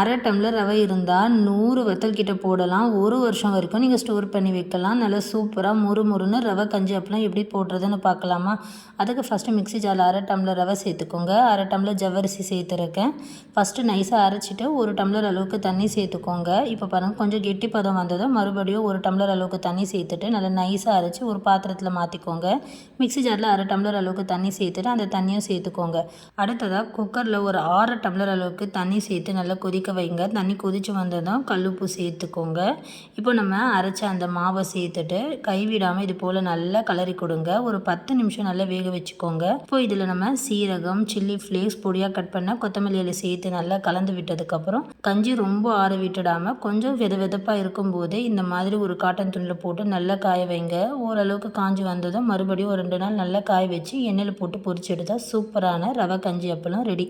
அரை டம்ளர் ரவை இருந்தால் நூறு வத்தல் கிட்ட போடலாம். ஒரு வருஷம் வரைக்கும் நீங்கள் ஸ்டோர் பண்ணி வைக்கலாம். நல்லா சூப்பராக முறு முறுன்னு ரவை கஞ்சி அப்பெல்லாம் எப்படி போடுறதுன்னு பார்க்கலாமா? அதுக்கு ஃபஸ்ட்டு மிக்ஸி ஜாரில் அரை டம்ளர் ரவை சேர்த்துக்கோங்க. அரை டம்ளர் ஜவ்வரிசி சேர்த்துருக்கேன். ஃபஸ்ட்டு நைஸாக அரைச்சிட்டு ஒரு டம்ளர் அளவுக்கு தண்ணி சேர்த்துக்கோங்க. இப்போ பாருங்கள் கொஞ்சம் கெட்டி பதம் வந்ததும் மறுபடியும் ஒரு டம்ளர் அளவுக்கு தண்ணி சேர்த்துட்டு நல்லா நைஸாக அரைச்சி ஒரு பாத்திரத்தில் மாற்றிக்கோங்க மிக்ஸி ஜாரில் அரை டம்ளர் அளவுக்கு தண்ணி சேர்த்துட்டு அந்த தண்ணியும் சேர்த்துக்கோங்க. அடுத்ததாக குக்கரில் ஒரு ஆறு டம்ளர் அளவுக்கு தண்ணி சேர்த்து நல்லா கொதிக்க வைங்க. தண்ணி கொதித்து வந்ததும் கல்லுப்பு சேர்த்துக்கோங்க. இப்போ நம்ம அரைச்ச அந்த மாவை சேர்த்துட்டு கைவிடாமல் இது போல் நல்லா கலரி கொடுங்க. ஒரு பத்து நிமிஷம் நல்லா வேக வச்சுக்கோங்க. இப்போ இதில் நம்ம சீரகம் சில்லி ஃப்ளேக்ஸ் பொடியாக கட் பண்ண கொத்தமல்லி சேர்த்து நல்லா கலந்து விட்டதுக்கப்புறம் கஞ்சி ரொம்ப ஆற விட்டுடாமல் கொஞ்சம் வெத வெதப்பாக இருக்கும்போதே இந்த மாதிரி ஒரு காட்டன் துணியில் போட்டு நல்லா காய வைங்க. ஓரளவுக்கு காஞ்சி வந்ததும் மறுபடியும் ஒரு ரெண்டு நாள் நல்லா காய வச்சு எண்ணெயில் போட்டு பொரிச்சு எடுத்தால் சூப்பரான ரவை கஞ்சி அப்பளம் ரெடி.